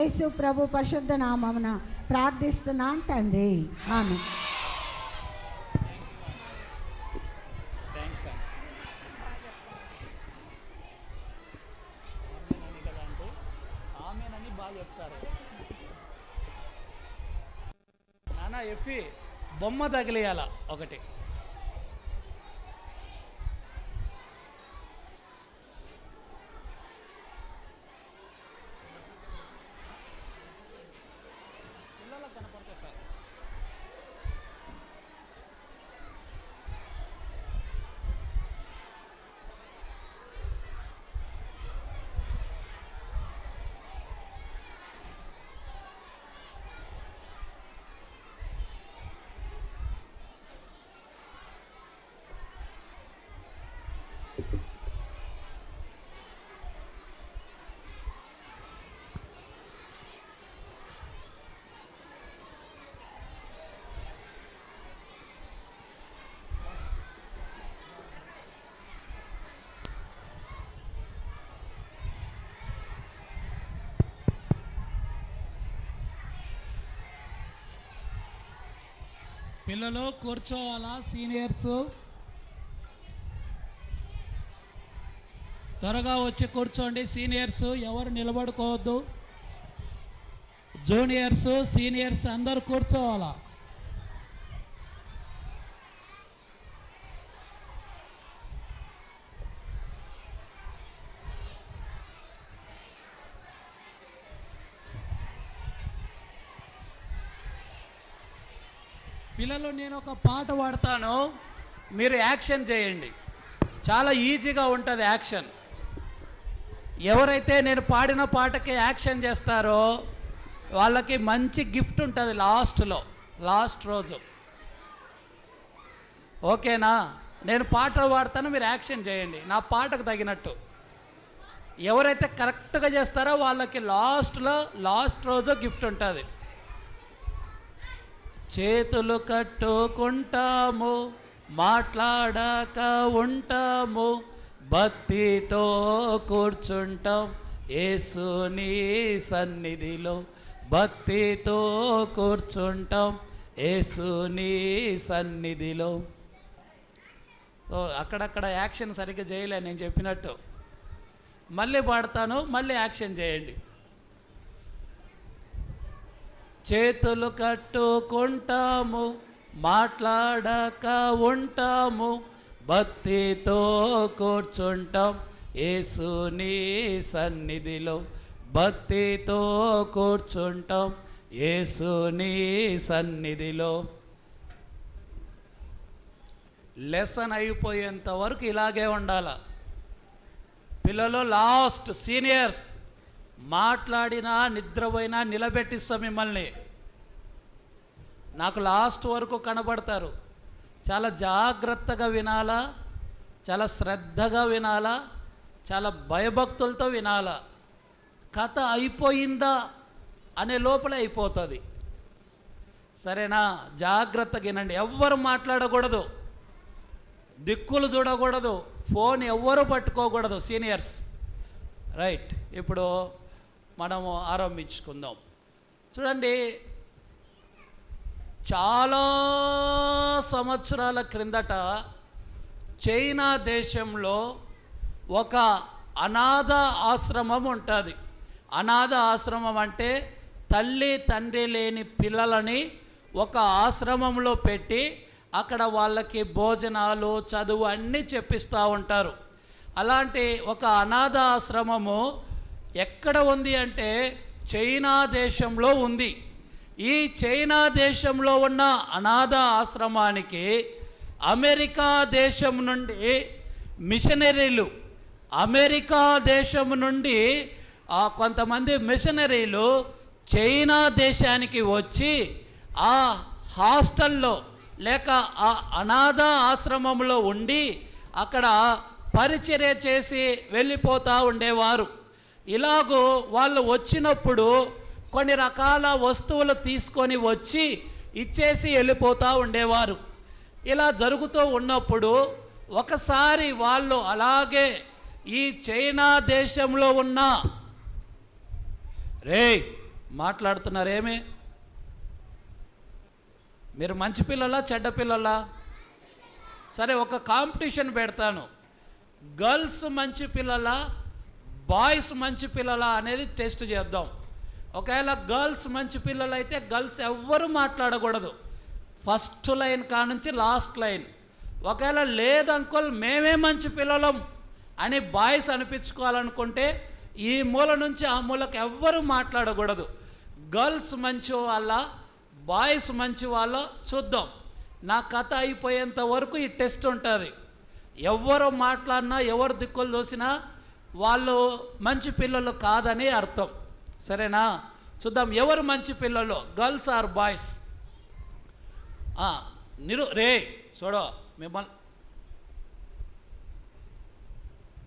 యేసు ప్రభు పరిశుద్ధ నామమున ప్రార్థిస్తున్నాను తండ్రి. ఆమె అండి ఆమెనని కదా అంటే చెప్తారు. నానా చెప్పి బొమ్మ తగిలియాల ఒకటి పిల్లలకు కనపడతా సార్ పిల్లలు కూర్చోవాలా సీనియర్స్? త్వరగా వచ్చి కూర్చోండి. సీనియర్స్ ఎవరు నిలబడుకోవద్దు. జూనియర్స్ సీనియర్స్ అందరు కూర్చోవాలా? పిల్లలు నేను ఒక పాట పాడతాను. మీరు యాక్షన్ చేయండి. చాలా ఈజీగా ఉంటుంది యాక్షన్. ఎవరైతే నేను పాడిన పాటకి యాక్షన్ చేస్తారో వాళ్ళకి మంచి గిఫ్ట్ ఉంటుంది లాస్ట్లో లాస్ట్ రోజు. ఓకేనా? నేను పాటలు పాడతాను మీరు యాక్షన్ చేయండి. నా పాటకు తగినట్టు. ఎవరైతే కరెక్ట్గా చేస్తారో వాళ్ళకి లాస్ట్లో లాస్ట్ రోజు గిఫ్ట్ ఉంటుంది. చేతులు కట్టుకుంటాము మాట్లాడాక ఉంటాము. భక్తితో కూర్చుంటాం ఏసుని సన్నిధిలో. భక్తితో కూర్చుంటాం ఏసుని సన్నిధిలో. ఓ అక్కడక్కడ యాక్షన్ సరిగ్గా చేయలే నేను చెప్పినట్టు. మళ్ళీ పాడతాను మళ్ళీ యాక్షన్ చేయండి. చేతులు కట్టుకుంటాము మాట్లాడక ఉంటాము. భక్తితో కూర్చుంటాం ఏసుని సన్నిధిలో. భక్తితో కూర్చుంటాం ఏసుని సన్నిధిలో. లెసన్ అయిపోయేంత వరకు ఇలాగే ఉండాల? పిల్లలు లాస్ట్ సీనియర్స్ మాట్లాడినా నిద్రపోయినా నిలబెట్టిస్తాం మిమ్మల్ని. నాకు లాస్ట్ వరకు కనబడతారు. చాలా జాగ్రత్తగా వినాలా చాలా శ్రద్ధగా వినాలా చాలా భయభక్తులతో వినాలా. కథ అయిపోయిందా అనే లోపల అయిపోతుంది. సరేనా? జాగ్రత్తగా వినండి. ఎవ్వరు మాట్లాడకూడదు. దిక్కులు చూడకూడదు. ఫోన్ ఎవ్వరు పట్టుకోకూడదు సీనియర్స్. రైట్. ఇప్పుడు మనము ఆరంభించుకుందాం. చూడండి చాలా సంవత్సరాల క్రిందట చైనా దేశంలో ఒక అనాథ ఆశ్రమం ఉంటుంది. అనాథ ఆశ్రమం అంటే తల్లి తండ్రి లేని పిల్లలని ఒక ఆశ్రమంలో పెట్టి అక్కడ వాళ్ళకి భోజనాలు చదువు అన్నీ చెప్పిస్తూ ఉంటారు. అలాంటి ఒక అనాథ ఆశ్రమము ఎక్కడ ఉంది అంటే చైనా దేశంలో ఉంది. ఈ చైనా దేశంలో ఉన్న అనాథ ఆశ్రమానికి అమెరికా దేశం నుండి మిషనరీలు అమెరికా దేశం నుండి ఆ కొంతమంది మిషనరీలు చైనా దేశానికి వచ్చి ఆ హాస్టల్లో లేక ఆ అనాథ ఆశ్రమంలో ఉండి అక్కడ పరిచర్య చేసి వెళ్ళిపోతూ ఉండేవారు. ఇలాగూ వాళ్ళు వచ్చినప్పుడు కొన్ని రకాల వస్తువులు తీసుకొని వచ్చి ఇచ్చేసి వెళ్ళిపోతూ ఉండేవారు. ఇలా జరుగుతూ ఉన్నప్పుడు ఒకసారి వాళ్ళు అలాగే ఈ చైనా దేశంలో ఉన్న రే మాట్లాడుతున్నారేమి? మీరు మంచి పిల్లలా చెడ్డ పిల్లలా? సరే ఒక కాంపిటీషన్ పెడతాను. గర్ల్స్ మంచి పిల్లలా బాయ్స్ మంచి పిల్లలా అనేది టెస్ట్ చేద్దాం. ఒకవేళ గర్ల్స్ మంచి పిల్లలు అయితే గర్ల్స్ ఎవ్వరు మాట్లాడకూడదు. ఫస్ట్ లైన్ కానుంచి లాస్ట్ లైన్. ఒకవేళ లేదు అంకుల్ మేమే మంచి పిల్లలం అని బాయ్స్ అనిపించుకోవాలనుకుంటే ఈ మూల నుంచి ఆ మూలకు ఎవ్వరు మాట్లాడకూడదు. గర్ల్స్ మంచి వాళ్ళ బాయ్స్ మంచి వాళ్ళ చూద్దాం. నా కథ అయిపోయేంత వరకు ఈ టెస్ట్ ఉంటుంది. ఎవరు మాట్లాడినా ఎవరు దిక్కులు చూసినా వాళ్ళు మంచి పిల్లలు కాదని అర్థం. సరేనా? చూద్దాం ఎవరు మంచి పిల్లలు? గర్ల్స్ ఆర్ బాయ్స్ నిరు రే చూడో మిమ్మల్ని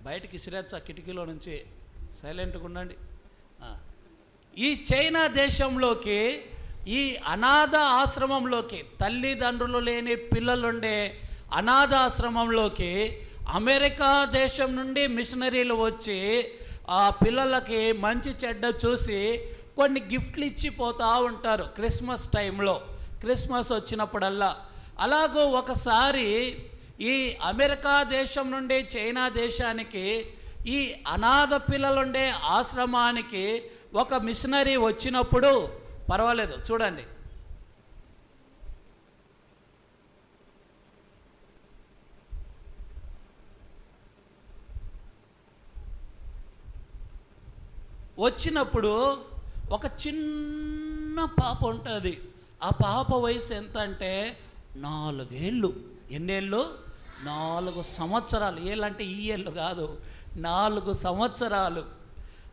బయటికి ఇసిరేచ్చా కిటికీలో నుంచి సైలెంట్గా ఉండండి. ఈ చైనా దేశంలోకి ఈ అనాథ ఆశ్రమంలోకి తల్లిదండ్రులు లేని పిల్లలుండే అనాథ ఆశ్రమంలోకి అమెరికా దేశం నుండి మిషనరీలు వచ్చి ఆ పిల్లలకి మంచి చెడ్డ చూసి కొన్ని గిఫ్ట్లు ఇచ్చి పోతూ ఉంటారు క్రిస్మస్ టైంలో. క్రిస్మస్ వచ్చినప్పుడల్లా. అలాగూ ఒకసారి ఈ అమెరికా దేశం నుండి చైనా దేశానికి ఈ అనాథ పిల్లలుండే ఆశ్రమానికి ఒక మిషనరీ వచ్చినప్పుడు పర్వాలేదు చూడండి. వచ్చినప్పుడు ఒక చిన్న పాప ఉంటుంది. ఆ పాప వయసు ఎంత అంటే నాలుగేళ్ళు. ఎన్నేళ్ళు? నాలుగు సంవత్సరాలు. ఏళ్ళంటే ఈ ఏళ్ళు కాదు. నాలుగు సంవత్సరాలు.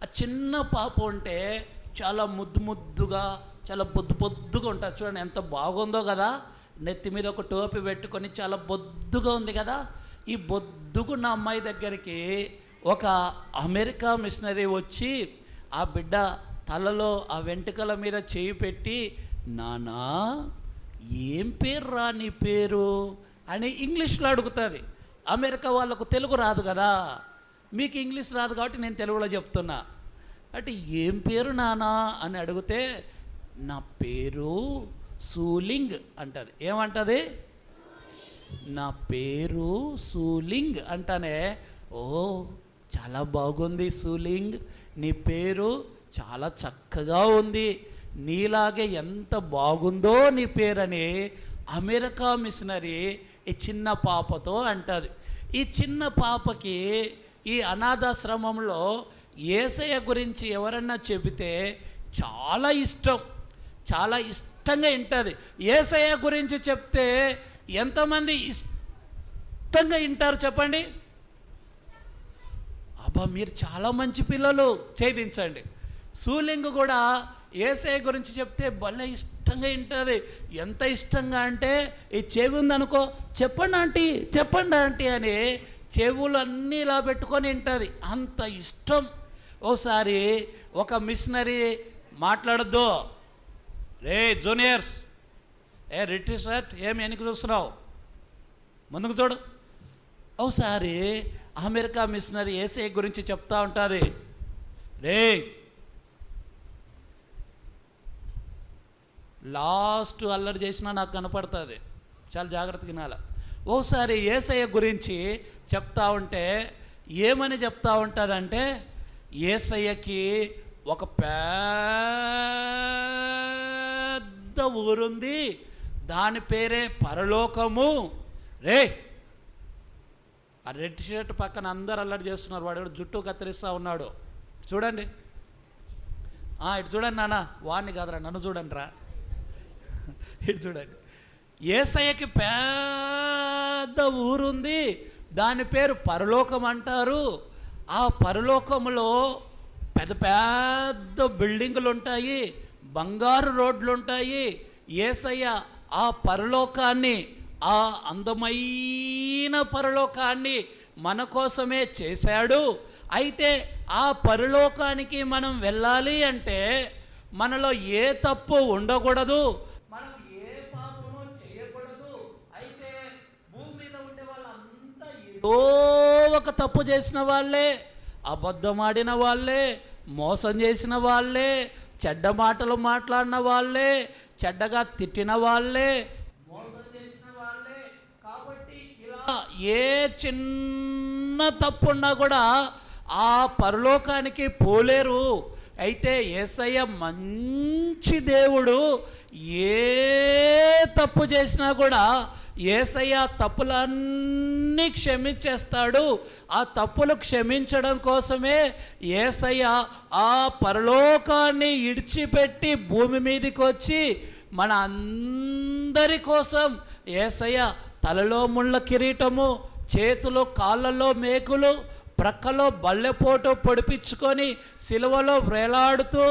ఆ చిన్న పాప ఉంటే చాలా ముద్దు ముద్దుగా చాలా బొద్దు బొద్దుగా ఉంటుంది చూడండి ఎంత బాగుందో కదా. నెత్తి మీద ఒక టోపీ పెట్టుకొని చాలా బొద్దుగా ఉంది కదా. ఈ బొద్దుగున్న అమ్మాయి దగ్గరికి ఒక అమెరికా మిషనరీ వచ్చి ఆ బిడ్డ తలలో ఆ వెంట్రుకల మీద చేయి పెట్టి నానా ఏం పేరు రా నీ పేరు? అని ఇంగ్లీష్లో అడుగుతుంది. అమెరికా వాళ్ళకు తెలుగు రాదు కదా. మీకు ఇంగ్లీష్ రాదు కాబట్టి నేను తెలుగులో చెప్తున్నా. అంటే ఏం పేరు నానా? అని అడిగితే నా పేరు సూలింగ్ అంటది. ఏమంటది? నా పేరు సూలింగ్ అంటానే ఓ చాలా బాగుంది సూలింగ్. నీ పేరు చాలా చక్కగా ఉంది. నీలాగే ఎంత బాగుందో నీ పేరని అమెరికా మిషనరీ ఈ చిన్న పాపతో అంటుంది. ఈ చిన్న పాపకి ఈ అనాథాశ్రమంలో ఏసయ్య గురించి ఎవరన్నా చెబితే చాలా ఇష్టం. చాలా ఇష్టంగా వింటుంది. ఏసయ్య గురించి చెప్తే ఎంతమంది ఇష్టంగా వింటారు చెప్పండి? అబ్బా మీరు చాలా మంచి పిల్లలు. ఛేదించండి. సూలింగ్ కూడా ఏసఐ గురించి చెప్తే భలే ఇష్టంగా వింటుంది. ఎంత ఇష్టంగా అంటే ఈ చెవి ఉందనుకో చెప్పండి ఆంటీ చెప్పండి ఆంటీ అని చెవులు అన్నీ ఇలా పెట్టుకొని వింటుంది. అంత ఇష్టం. ఓసారి ఒక మిషనరీ మాట్లాడద్దు. రే జూనియర్స్ ఏ రిటీ షర్ట్ ఏం వెనక్కి చూస్తున్నావు? ముందుకు చూడు. ఒకసారి అమెరికా మిషనరీ ఏసఐ గురించి చెప్తా ఉంటుంది. రే లాస్ట్ అల్లరి చేసినా నాకు కనపడుతుంది. చాలా జాగ్రత్తగా వినాల. ఓసారి ఏసయ్య గురించి చెప్తా ఉంటే ఏమని చెప్తా ఉంటుందంటే ఏసయ్యకి ఒక పెద్ద ఊరుంది. దాని పేరే పరలోకము. రే ఆ రెడ్ షర్ట్ పక్కన అందరు అల్లరి చేస్తున్నారు. వాడు జుట్టు కత్తిరిస్తూ ఉన్నాడు. చూడండి. ఇటు చూడండి నాన్న. వాడిని కాదురా నన్ను చూడండి రా ఇటు చూడండి. ఏసయ్యకి పెద్ద ఊరుంది. దాని పేరు పరలోకం అంటారు. ఆ పరలోకంలో పెద్ద పెద్ద బిల్డింగులు ఉంటాయి బంగారు రోడ్లు ఉంటాయి ఏసయ్య ఆ పరలోకాన్ని ఆ అందమైన పరలోకాన్ని మన కోసమే చేశాడు. అయితే ఆ పరలోకానికి మనం వెళ్ళాలి అంటే మనలో ఏ తప్పు ఉండకూడదు. మనం ఏ పాపము చేయకూడదు. అయితే భూమి మీద ఉండే వాళ్ళంతా ఏదో ఒక తప్పు చేసిన వాళ్ళే అబద్ధమాడిన వాళ్ళే మోసం చేసిన వాళ్ళే చెడ్డ మాటలు మాట్లాడిన వాళ్ళే చెడ్డగా తిట్టిన వాళ్ళే మోసం చేసిన వాళ్ళే కాబట్టి ఇలా ఏ చిన్న తప్పున్నా కూడా ఆ పరలోకానికి పోలేరు. అయితే ఏసయ్య మంచి దేవుడు. ఏ తప్పు చేసినా కూడా ఏసయ్య తప్పులన్నీ క్షమించేస్తాడు. ఆ తప్పులు క్షమించడం కోసమే ఏసయ్య ఆ పరలోకాన్ని ఇడిచిపెట్టి భూమి మీదకి వచ్చి మన అందరి కోసం ఏసయ్య తలలో ముళ్ళ కిరీటము చేతులు కాళ్ళలో మేకులు ప్రక్కలో బల్లెపోటు పొడిపించుకొని సిలువలో వేలాడుతూ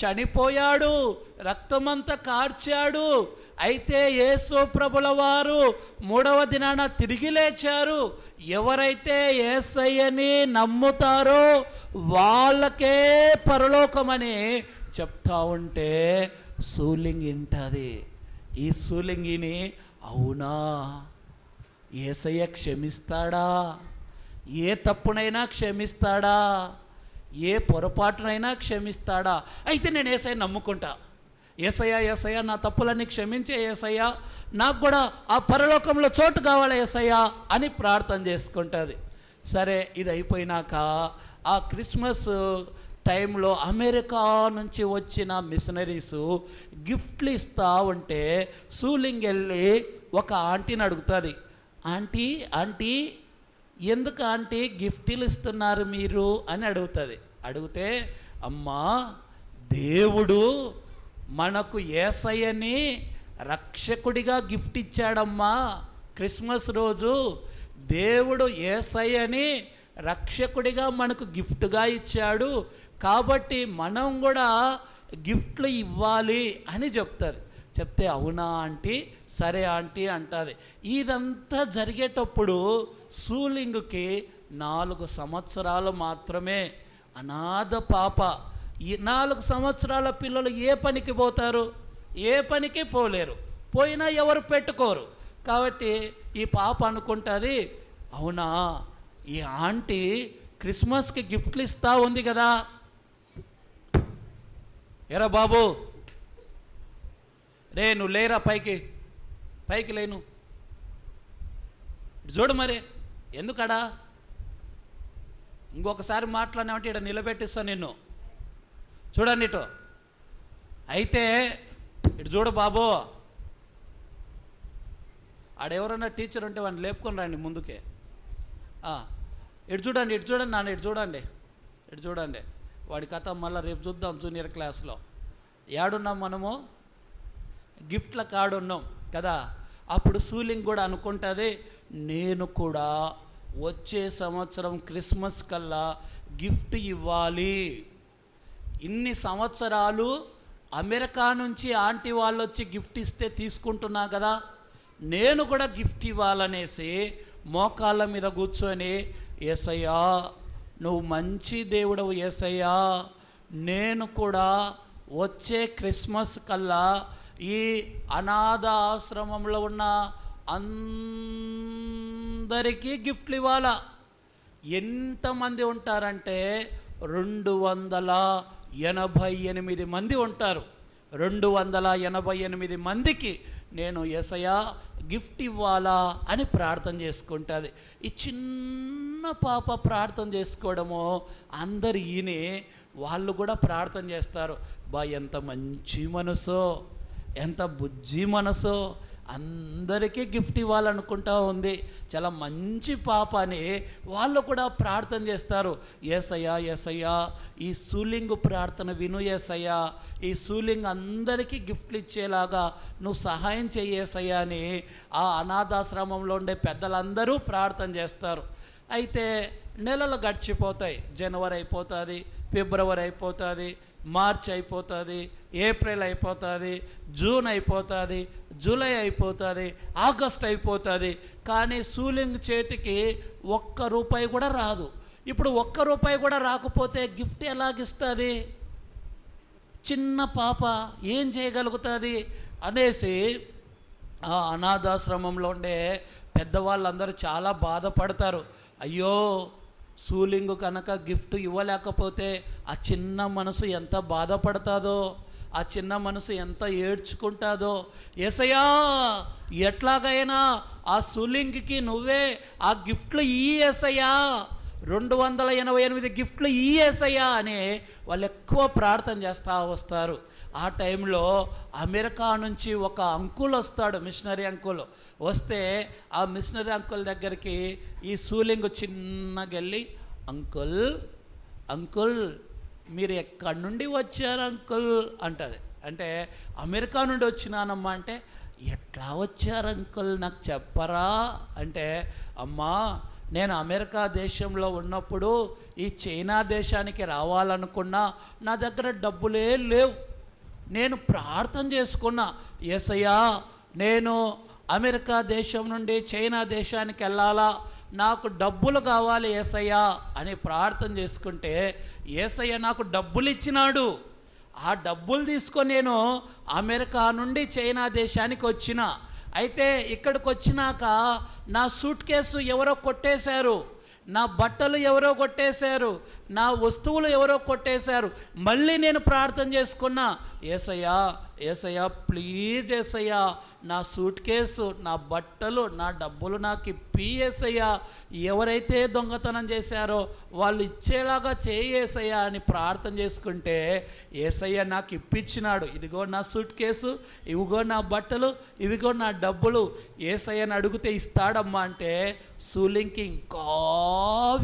చనిపోయాడు రక్తమంతా కార్చాడు. అయితే యేసు ప్రభుల వారు మూడవ దినాన తిరిగి లేచారు. ఎవరైతే ఏసయ్యని నమ్ముతారో వాళ్ళకే పరలోకమని చెప్తా ఉంటే సూలింగ్ ఇంటది. ఈ సూలింగిని అవునా? ఏసయ్య క్షమిస్తాడా? ఏ తప్పునైనా క్షమిస్తాడా? ఏ పొరపాటునైనా క్షమిస్తాడా? అయితే నేను ఏసయ్య నమ్ముకుంటా. ఏసయ్య ఏసయ్య నా తప్పులన్నీ క్షమించే ఏసయ్య నాకు కూడా ఆ పరలోకంలో చోటు కావాలి ఏసయ్య అని ప్రార్థన చేసుకుంటుంది. సరే ఇది అయిపోయినాక ఆ క్రిస్మస్ టైంలో అమెరికా నుంచి వచ్చిన మిషనరీస్ గిఫ్ట్లు ఇస్తూ ఉంటే సూలింగ్ వెళ్ళి ఒక ఆంటీని అడుగుతుంది. ఆంటీ ఆంటీ ఎందుకు ఆంటీ గిఫ్ట్లు ఇస్తున్నారు మీరు అని అడుగుతుంది. అడిగితే అమ్మా దేవుడు మనకు ఏసయ్యని రక్షకుడిగా గిఫ్ట్ ఇచ్చాడమ్మా. క్రిస్మస్ రోజు దేవుడు ఏసయ్యని రక్షకుడిగా మనకు గిఫ్ట్గా ఇచ్చాడు. కాబట్టి మనం కూడా గిఫ్ట్లు ఇవ్వాలి అని చెప్తారు. చెప్తే అవునా ఆంటీ? సరే ఆంటీ అంటుంది. ఇదంతా జరిగేటప్పుడు సూలింగ్కి నాలుగు సంవత్సరాలు మాత్రమే. అనాథ పాప. ఈ నాలుగు సంవత్సరాల పిల్లలు ఏ పనికి పోతారు? ఏ పనికి పోలేరు. పోయినా ఎవరు పెట్టుకోరు. కాబట్టి ఈ పాప అనుకుంటుంది అవునా? ఈ ఆంటీ క్రిస్మస్కి గిఫ్ట్లు ఇస్తా ఉంది కదా. ఎరా బాబు. రే నువ్వు లేరా పైకి? పైకి లేను. ఇటు చూడు మరి ఎందుకడా? ఇంకొకసారి మాట్లాడినామంటే ఇక్కడ నిలబెట్టిస్తా నిన్ను. చూడండి ఇటు. అయితే ఇటు చూడు బాబు. ఆడెవరన్నా టీచర్ ఉంటే వాడిని లేపుకొని రండి ముందుకే. ఇటు చూడండి ఇటు చూడండి నాన్న ఇటు చూడండి. ఇటు చూడండి. వాడి కథ మళ్ళీ రేపు చూద్దాం జూనియర్ క్లాస్లో. ఏడున్నాం మనము? గిఫ్ట్ల కాడున్నాం కదా? అప్పుడు సూలింగ్ కూడా అనుకుంటుంది నేను కూడా వచ్చే సంవత్సరం క్రిస్మస్ కల్లా గిఫ్ట్ ఇవ్వాలి. ఇన్ని సంవత్సరాలు అమెరికా నుంచి ఆంటీ వాళ్ళు వచ్చి గిఫ్ట్ ఇస్తే తీసుకుంటున్నా కదా? నేను కూడా గిఫ్ట్ ఇవ్వాలనేసి మోకాళ్ళ మీద కూర్చొని ఏసయ్యా నువ్వు మంచి దేవుడవు ఏసయ్యా. నేను కూడా వచ్చే క్రిస్మస్ కల్లా ఈ అనాథ ఆశ్రమంలో ఉన్న అందరికీ గిఫ్ట్లు ఇవ్వాలా? ఎంతమంది ఉంటారంటే రెండు వందల ఎనభై ఎనిమిది మంది ఉంటారు. రెండు వందల ఎనభై ఎనిమిది మందికి నేను ఎసయా గిఫ్ట్ ఇవ్వాలా అని ప్రార్థన చేసుకుంటుంది. ఈ చిన్న పాప ప్రార్థన చేసుకోవడము అందరు ఈయనే వాళ్ళు కూడా ప్రార్థన చేస్తారు. బా ఎంత మంచి మనసో. ఎంత బుజ్జి మనసో అందరికీ గిఫ్ట్ ఇవ్వాలనుకుంటా ఉంది. చాలా మంచి పాప అని వాళ్ళు కూడా ప్రార్థన చేస్తారు. ఏసయ్యా ఏసయ్యా ఈ సూలింగ్ ప్రార్థన విను ఏసయ్యా. ఈ సూలింగ్ అందరికీ గిఫ్ట్లు ఇచ్చేలాగా నువ్వు సహాయం చేయేసయ్యా అని ఆ అనాథాశ్రమంలో ఉండే పెద్దలందరూ ప్రార్థన చేస్తారు. అయితే నెలలు గడిచిపోతాయి. జనవరి అయిపోతుంది ఫిబ్రవరి అయిపోతుంది మార్చ్ అయిపోతుంది ఏప్రిల్ అయిపోతుంది జూన్ అయిపోతుంది జూలై అయిపోతుంది ఆగస్ట్ అయిపోతుంది. కానీ సూలింగ్ చేతికి ఒక్క రూపాయి కూడా రాదు. ఇప్పుడు ఒక్క రూపాయి కూడా రాకపోతే గిఫ్ట్ ఎలాగిస్తుంది? చిన్న పాప ఏం చేయగలుగుతుంది అనేసి ఆ అనాథాశ్రమంలో ఉండే పెద్దవాళ్ళందరూ చాలా బాధపడతారు. అయ్యో సూలింగ్ కనుక గిఫ్ట్ ఇవ్వలేకపోతే ఆ చిన్న మనసు ఎంత బాధపడతాదో ఆ చిన్న మనసు ఎంత ఏడ్చుకుంటాదో ఏసయ్యా ఎట్లాగైనా ఆ సూలింగ్కి నువ్వే ఆ గిఫ్ట్లు ఈ ఎసయ్యా రెండు వందల ఎనభై ఎనిమిది గిఫ్ట్లు ఈ ఎసయ్యా అని వాళ్ళు ఎక్కువ ప్రార్థన చేస్తూ వస్తారు. ఆ టైంలో అమెరికా నుంచి ఒక అంకుల్ వస్తాడు మిషనరీ అంకుల్. వస్తే ఆ మిషనరీ అంకుల్ దగ్గరికి ఈ సూలింగ్ చిన్నగా వెళ్ళి అంకుల్ అంకుల్ మీరు ఎక్కడి నుండి వచ్చారు అంకుల్? అంటది. అంటే అమెరికా నుండి వచ్చినానమ్మా అంటే ఎట్లా వచ్చారు అంకుల్? నాకు చెప్పరా? అంటే అమ్మా నేను అమెరికా దేశంలో ఉన్నప్పుడు ఈ చైనా దేశానికి రావాలనుకున్నా నా దగ్గర డబ్బులే లేవు. నేను ప్రార్థన చేసుకున్న ఏసయ్యా నేను అమెరికా దేశం నుండి చైనా దేశానికి వెళ్ళాలా? నాకు డబ్బులు కావాలి ఏసయ్యా అని ప్రార్థన చేసుకుంటే ఏసయ్య నాకు డబ్బులు ఇచ్చినాడు. ఆ డబ్బులు తీసుకొని నేను అమెరికా నుండి చైనా దేశానికి వచ్చిన. అయితే ఇక్కడికి వచ్చినాక నా సూట్ కేసు ఎవరో కొట్టేశారు. నా బట్టలు ఎవరో కొట్టేశారు నా వస్తువులు ఎవరో కొట్టేశారు మళ్ళీ నేను ప్రార్థన చేసుకున్నా ఏసయ్యా ఏసయ్యా ప్లీజ్ ఏసయ్యా నా సూట్ కేసు నా బట్టలు నా డబ్బులు నాకు ఇప్పి ఏసయ్యా. ఎవరైతే దొంగతనం చేశారో వాళ్ళు ఇచ్చేలాగా చేయేసయ్యా అని ప్రార్థన చేసుకుంటే ఏసయ్య నాకు ఇప్పించినాడు ఇదిగో నా సూట్ కేసు ఇవిగో నా బట్టలు ఇవిగో నా డబ్బులు. ఏసయ్యని అడిగితే ఇస్తాడమ్మా అంటే సూలింగ్కి ఇంకా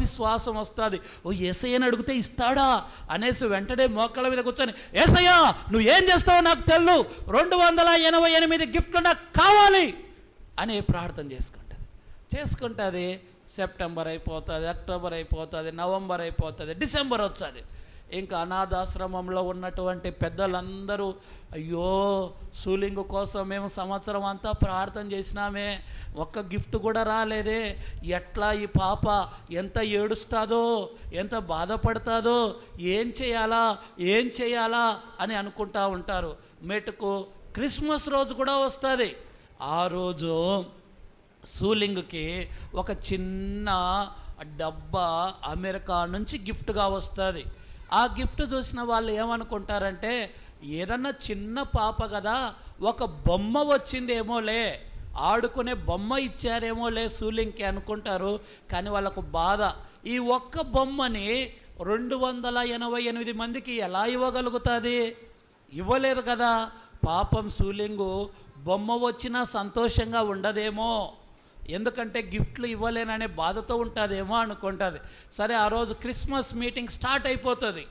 విశ్వాసం వస్తుంది. ఓ ఏసయ్యని అడిగితే ఇస్తాడా అనేసి వెంటనే మోకాళ్ళ మీద కూర్చొని ఏసయ్యా నువ్వు ఏం చేస్తావో నాకు తెలు రెండు వందల ఎనభై ఎనిమిది గిఫ్ట్లు నాకు కావాలి అని ప్రార్థన చేసుకుంటుంది. చేసుకుంటుంది సెప్టెంబర్ అయిపోతుంది అక్టోబర్ అయిపోతుంది నవంబర్ అయిపోతుంది డిసెంబర్ వచ్చేది. ఇంకా అనాథాశ్రమంలో ఉన్నటువంటి పెద్దలందరూ అయ్యో సూలింగ్ కోసం మేము సంవత్సరం అంతా ప్రార్థన చేసినామే ఒక్క గిఫ్ట్ కూడా రాలేదే. ఎట్లా ఈ పాప ఎంత ఏడుస్తాదో ఎంత బాధపడతాదో ఏం చేయాలా ఏం చేయాలా అని అనుకుంటా ఉంటారు. మెటుకు క్రిస్మస్ రోజు కూడా వస్తుంది. ఆ రోజు సూలింగ్కి ఒక చిన్న డబ్బా అమెరికా నుంచి గిఫ్ట్గా వస్తుంది. ఆ గిఫ్ట్ చూసిన వాళ్ళు ఏమనుకుంటారంటే ఏదన్నా చిన్న పాప కదా ఒక బొమ్మ వచ్చిందేమోలే ఆడుకునే బొమ్మ ఇచ్చారేమోలే సూలింగ్కి అనుకుంటారు. కానీ వాళ్ళకు బాధ ఈ ఒక్క బొమ్మని రెండు వందల ఎనభై ఎనిమిది మందికి ఎలా ఇవ్వగలుగుతుంది? ఇవ్వలేదు కదా. పాపం సూలింగు బొమ్మ వచ్చినా సంతోషంగా ఉండదేమో. ఎందుకంటే గిఫ్ట్లు ఇవ్వలేననే బాధతో ఉంటుందేమో అనుకుంటుంది. సరే ఆ రోజు క్రిస్మస్ మీటింగ్ స్టార్ట్ అయిపోతుంది.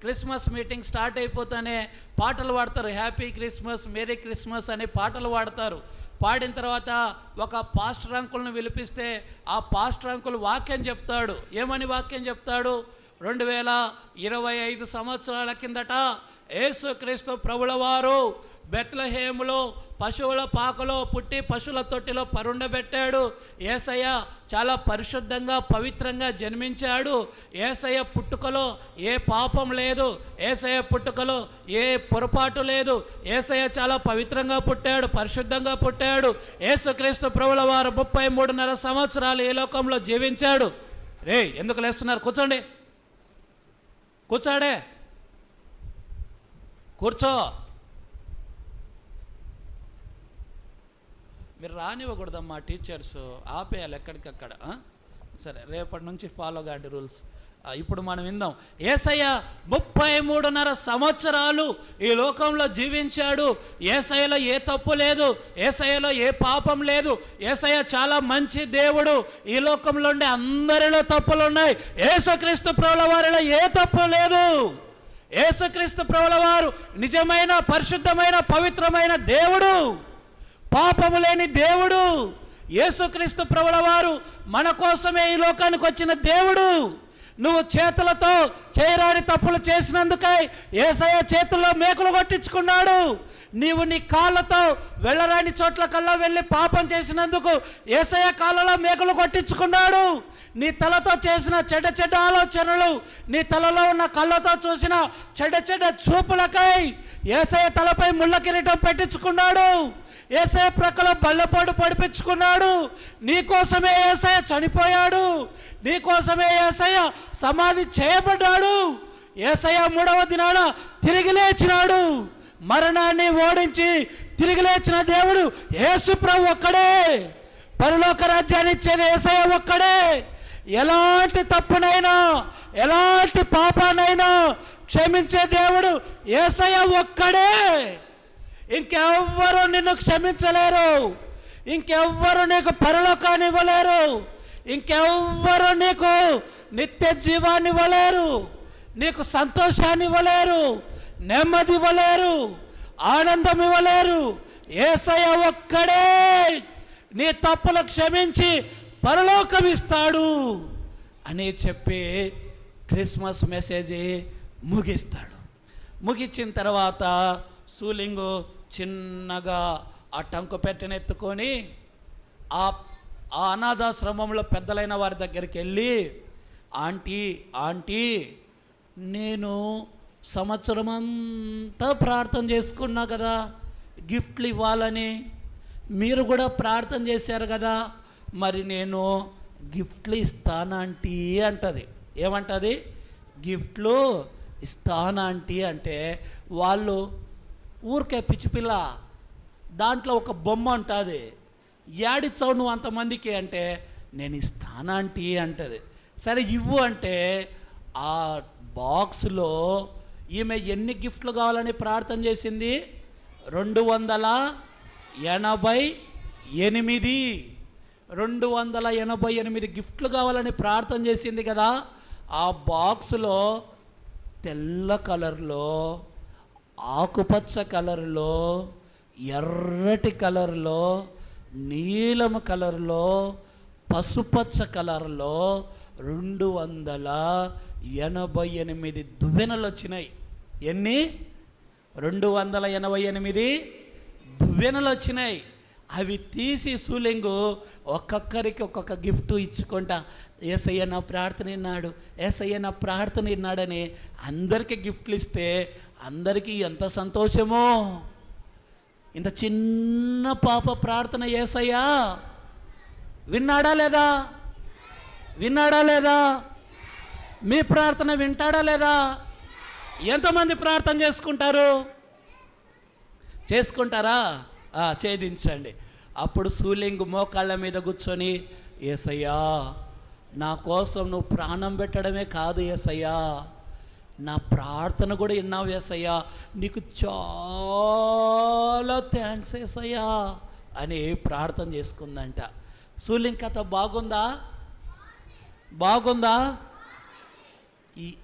క్రిస్మస్ మీటింగ్ స్టార్ట్ అయిపోతేనే పాటలు పాడతారు. హ్యాపీ క్రిస్మస్ మేరీ క్రిస్మస్ అనే పాటలు పాడతారు. పాడిన తర్వాత ఒక పాస్టర్ అంకుల్ని పిలిపిస్తే ఆ పాస్టర్ అంకుల్ వాక్యం చెప్తాడు. ఏమని వాక్యం చెప్తాడు? రెండు వేల ఇరవై ఐదు సంవత్సరాల కిందట యేసుక్రీస్తు ప్రభుల వారు బెత్లహేములో పశువుల పాకలో పుట్టి పశువుల తొట్టిలో పరుండబెట్టాడు. ఏసయ్య చాలా పరిశుద్ధంగా పవిత్రంగా జన్మించాడు. ఏసయ్య పుట్టుకలో ఏ పాపం లేదు. ఏసయ్య పుట్టుకలో ఏ పొరపాటు లేదు. ఏసయ్య చాలా పవిత్రంగా పుట్టాడు పరిశుద్ధంగా పుట్టాడు. ఏసుక్రీస్తు ప్రభుల వారు ముప్పై మూడున్నర సంవత్సరాలు ఈ లోకంలో జీవించాడు. రే ఎందుకు లేస్తున్నారు? కూర్చోండి. కూర్చోడే. కూర్చో. మీరు రానివ్వకూడదమ్మా టీచర్స్ ఆపేయాలి ఎక్కడికక్కడ సరే రేపటి నుంచి ఫాలో కాండి రూల్స్ ఇప్పుడు మనం విందాం. ఏసయ్య ముప్పై మూడున్నర సంవత్సరాలు ఈ లోకంలో జీవించాడు. ఏసయ్యలో ఏ తప్పు లేదు. ఏసయ్యలో ఏ పాపం లేదు. ఏసయ్య చాలా మంచి దేవుడు. ఈ లోకంలో ఉండే అందరిలో తప్పులు ఉన్నాయి ఏసుక్రీస్తు ప్రభుల వారిలో ఏ తప్పు లేదు. ఏసుక్రీస్తు ప్రభుల వారు నిజమైన పరిశుద్ధమైన పవిత్రమైన దేవుడు. పాపము లేని దేవుడు. యేసుక్రీస్తు ప్రభుల వారు మన కోసమే ఈ లోకానికి వచ్చిన దేవుడు. నువ్వు చేతులతో చేయరాని తప్పులు చేసినందుకై ఏసయ్య చేతుల్లో మేకులు కొట్టించుకున్నాడు. నీవు నీ కాళ్ళతో వెళ్ళరాని చోట్ల కల్లా వెళ్ళి పాపం చేసినందుకు ఏసయ్య కాళ్ళలో మేకలు కొట్టించుకున్నాడు. నీ తలతో చేసిన చెడ్డ చెడ్డ ఆలోచనలు నీ తలలో ఉన్న కళ్ళతో చూసిన చెడ్డ చెడ్డ చూపులకై ఏసయ్య తలపై ముళ్ళ కిరీటం పెట్టించుకున్నాడు. ఏసయ్య ప్రక్కల బల్లపోటు పడిపించుకున్నాడు. నీకోసమే ఏసయ్య చనిపోయాడు. నీకోసమే ఏసయ్య సమాధి చేయబడ్డాడు. ఏసయ్య మూడవ దినాన తిరిగి లేచినాడు. మరణాన్ని ఓడించి తిరిగి లేచిన దేవుడు యేసు ప్రభు ఒక్కడే. పరలోక రాజ్యాన్ని ఇచ్చేది ఏసయ్య ఒక్కడే. ఎలాంటి తప్పునైనా ఎలాంటి పాపానైనా క్షమించే దేవుడు ఏసయ్య ఒక్కడే. ఇంకెవ్వరు నిన్ను క్షమించలేరు. ఇంకెవ్వరు నీకు పరలోకాన్ని ఇవ్వలేరు. ఇంకెవ్వరు నీకు నిత్య జీవాన్ని ఇవ్వలేరు. నీకు సంతోషాన్ని ఇవ్వలేరు. నెమ్మది ఇవ్వలేరు. ఆనందం ఇవ్వలేరు. ఏసయ్య ఒక్కడే. నీ తప్పులు క్షమించి పరలోకం ఇస్తాడు అని చెప్పి క్రిస్మస్ మెసేజ్ ముగిస్తాడు. ముగించిన తర్వాత సూలింగు చిన్నగా ఆ టంకు పెట్టెనెత్తుకొని ఆ ఆ అనాథాశ్రమంలో పెద్దలైన వారి దగ్గరికి వెళ్ళి ఆంటీ ఆంటీ నేను సంవత్సరం అంతా ప్రార్థన చేసుకున్నా కదా గిఫ్ట్లు ఇవ్వాలని మీరు కూడా ప్రార్థన చేశారు కదా మరి నేను గిఫ్ట్లు ఇస్తానంటీ అంటది. ఏమంటది? గిఫ్ట్లు ఇస్తానంటీ అంటే వాళ్ళు ఊరికే పిచ్చిపిల్ల దాంట్లో ఒక బొమ్మ ఉంటుంది యాడిచ్చావు నువ్వు అంతమందికి అంటే నేను ఇస్తానంటీ అంటది. సరే ఇవ్వు అంటే ఆ బాక్స్లో ఈమె ఎన్ని గిఫ్ట్లు కావాలని ప్రార్థన చేసింది? రెండు వందల ఎనభై ఎనిమిది. రెండు వందల ఎనభై ఎనిమిది గిఫ్ట్లు కావాలని ప్రార్థన చేసింది కదా ఆ బాక్స్లో తెల్ల కలర్లో ఆకుపచ్చ కలర్లో ఎర్రటి కలర్లో నీలం కలర్లో పసుపచ్చ కలర్లో రెండు వందల ఎనభై ఎనిమిది దువ్వెనలు వచ్చినాయి. ఎన్ని? రెండు వందల ఎనభై ఎనిమిది దువ్వెనలు వచ్చినాయి. అవి తీసి సూలింగు ఒక్కొక్కరికి ఒక్కొక్క గిఫ్ట్ ఇచ్చుకుంటా. ఏసయ్య నా ప్రార్థన విన్నాడు ఏసయ్య నా ప్రార్థన విన్నాడని అందరికీ గిఫ్ట్లు ఇస్తే అందరికీ ఎంత సంతోషమో. ఇంత చిన్న పాప ప్రార్థన ఏసయ్యా. విన్నాడా లేదా? విన్నాడా లేదా? మీ ప్రార్థన వింటాడా లేదా? ఎంతమంది ప్రార్థన చేసుకుంటారు? చేసుకుంటారా? ఛేదించండి. అప్పుడు సూలింగ్ మోకాళ్ళ మీద కూర్చొని ఏసయ్యా నా కోసం నువ్వు ప్రాణం పెట్టడమే కాదు ఏసయ్యా. నా ప్రార్థన కూడా విన్నావు ఏసయ్యా. నీకు చాలా థ్యాంక్స్ ఏసయ్యా అని ప్రార్థన చేసుకుందంట. సూలింగ్ కథ బాగుందా? బాగుందా? ఈ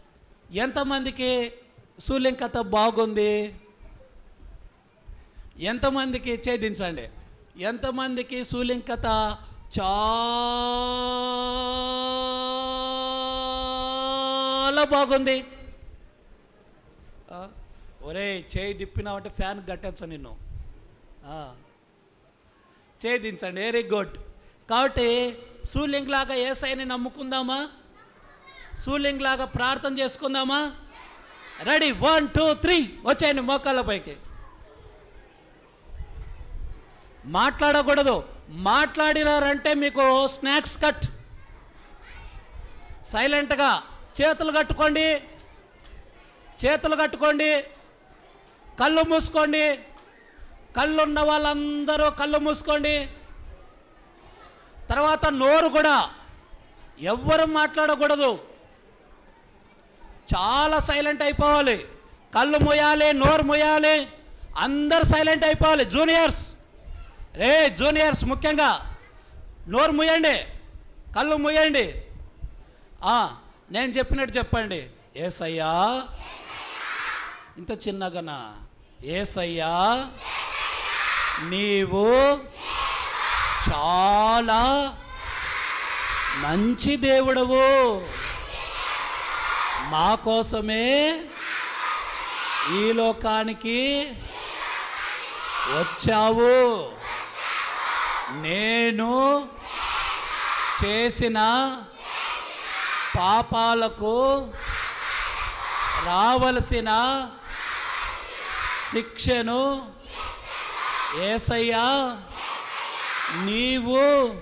ఎంతమందికి సూలింగ్ కథ బాగుంది? ఎంతమందికి ఛేదించండి? ఎంతమందికి సూలింగ్ కథ చాలా బాగుంది. ఒరే చేయి తిప్పినావంటే ఫ్యాన్ కట్టచ్చు నిన్ను. ఛేదించండి. వెరీ గుడ్ కాబట్టి సూలింగ్ లాగా ఏసైని నమ్ముకుందామా? సూలింగ్ లాగా ప్రార్థన చేసుకుందామా? రెడీ వన్ టూ త్రీ వచ్చేయండి మోకాళ్ళ పైకి. మాట్లాడకూడదు. మాట్లాడినారంటే మీకు స్నాక్స్ కట్. సైలెంట్గా చేతులు కట్టుకోండి. చేతులు కట్టుకోండి. కళ్ళు మూసుకోండి. కళ్ళు ఉన్న వాళ్ళందరూ కళ్ళు మూసుకోండి. తర్వాత నోరు కూడా ఎవ్వరు మాట్లాడకూడదు. చాలా సైలెంట్ అయిపోవాలి. కళ్ళు మూయాలి నోరు మూయాలి. అందరు సైలెంట్ అయిపోవాలి. జూనియర్స్. రే జూనియర్స్ ముఖ్యంగా. నోరు ముయ్యండి కళ్ళు ముయ్యండి నేను చెప్పినట్టు చెప్పండి. ఏసయ్యా. ఇంత చిన్నగానా. ఏసయ్యా. నీవు చాలా మంచి దేవుడవు. మా కోసమే ఈ లోకానికి వచ్చావు. నేను చేసిన పాపాలకు రావలసిన శిక్షను ఏసయ్యా నీవు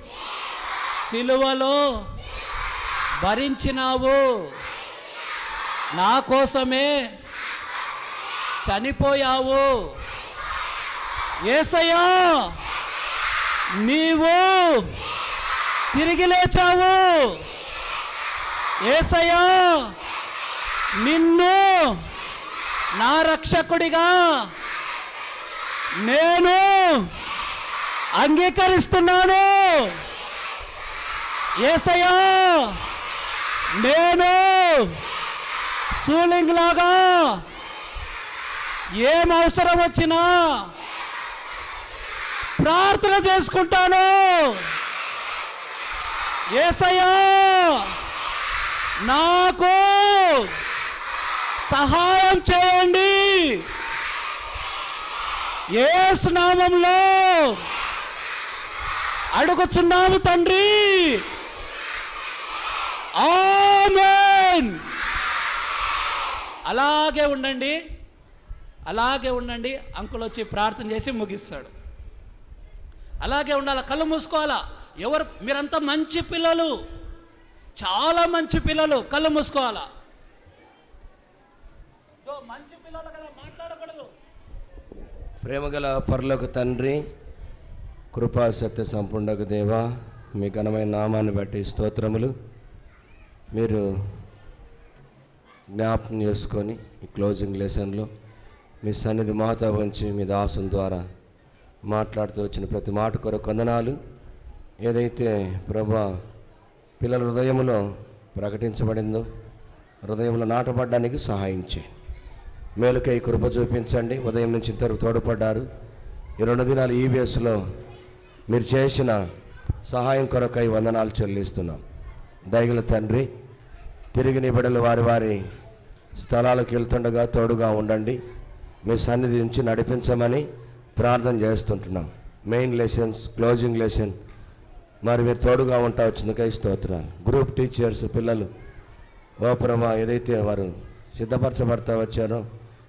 సిలువలో భరించినావు. నా కోసమే చనిపోయావు. ఏసయ్యా! నీవు తిరిగి లేచావు. ఏసయ్యా నిన్ను నా రక్షకుడిగా నేను అంగీకరిస్తున్నాను. ఏసయ్యా నేను సూలింగ్ లాగా ఏం అవసరం వచ్చినా ప్రార్థన చేసుకుంటాను. ఏసయ్యా నాకు సహాయం చేయండి. ఏసు నామంలో అడుగుచున్నాము తండ్రి. ఆమేన్. అలాగే ఉండండి. అలాగే ఉండండి. అంకుల్ వచ్చి ప్రార్థన చేసి ముగిస్తాడు. అలాగే ఉండాలి కళ్ళు మూసుకోవాలా? ఎవరు మీరంతా మంచి పిల్లలు. చాలా మంచి పిల్లలు కళ్ళు మూసుకోవాలా? మంచి పిల్లలు కదా మాట్లాడకూడదు. ప్రేమగల పరలోక తండ్రి కృపా సత్య సంపూర్ణకు దేవా మీ ఘనమైన నామాన్ని బట్టి స్తోత్రములు. మీరు జ్ఞాపకం చేసుకొని ఈ క్లోజింగ్ లెసన్లో మీ సన్నిధి మాతో ఉంచి మీ దాసం ద్వారా మాట్లాడుతూ వచ్చిన ప్రతి మాట కొరకు వందనాలు. ఏదైతే ప్రభా పిల్లల హృదయంలో ప్రకటించబడిందో హృదయంలో నాటబడడానికి సహాయం చేయండి మేలుకై కృప చూపించండి. ఉదయం నుంచి ఇంతవరకు తోడ్పడ్డారు. ఈ రెండు దినాలు ఈబీఎస్లో మీరు చేసిన సహాయం కొరకై వందనాలు చెల్లిస్తున్నాం. దయగల తండ్రి తిరిగి నీ వారి వారి స్థలాలకు వెళ్తుండగా తోడుగా ఉండండి. మీ సన్నిధి నుంచి నడిపించమని ప్రార్థన చేస్తుంటున్నాం. మెయిన్ లెసన్స్ క్లోజింగ్ లెసన్ మరి మీరు తోడుగా ఉంటా వచ్చిందికై స్తోత్రాలు. గ్రూప్ టీచర్స్ పిల్లలు. ఓ ప్రభా ఏదైతే వారు సిద్ధపరచబడతా వచ్చారో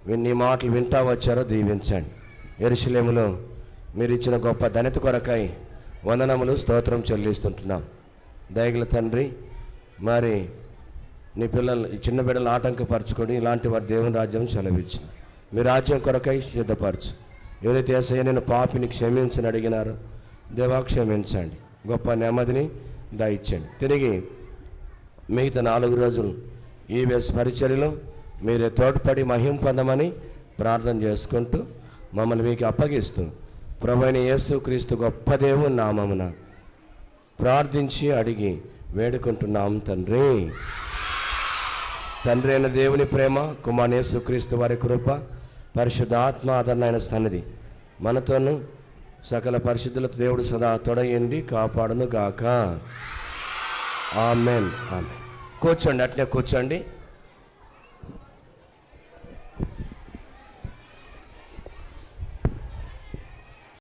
నీ మాటలు వింటా వచ్చారో దీవించండి. ఎరుశలేములో మీరు ఇచ్చిన గొప్ప ధనిత కొరకై వందనములు స్తోత్రం చెల్లిస్తుంటున్నాం. దయగల తండ్రి మరి నీ పిల్లలు చిన్న బిడ్డలు ఆటంకపరచుకొని ఇలాంటి వారి దేవుని రాజ్యం సెలవిచ్చిన. మీ రాజ్యం కొరకై సిద్ధపరచు. ఎవరైతే ఏసయ్య నేను పాపిని క్షమించని అడిగినారో దేవా క్షమించండి. గొప్ప నెమ్మదిని దయచండి తిరిగి మిగతా నాలుగు రోజులు ఈ వేస్ పరిచర్యలో మీరే తోడ్పడి మహిం పొందమని ప్రార్థన చేసుకుంటూ మమ్మల్ని మీకు అప్పగిస్తూ ప్రభైన యేసు క్రీస్తు గొప్ప దేవుని నామమున ప్రార్థించి అడిగి వేడుకుంటున్నాం తండ్రి. తండ్రి అయిన దేవుని ప్రేమ కుమార్ యేసు క్రీస్తు వారి కృప పరిశుద్ధాత్మ ఆదరణ సన్నిధి. మనతోనూ సకల పరిశుద్ధులతో దేవుడు సదా తొడయండి కాపాడును గాక ఆమెన్. ఆమెన్. కూర్చోండి అట్లే కూర్చోండి.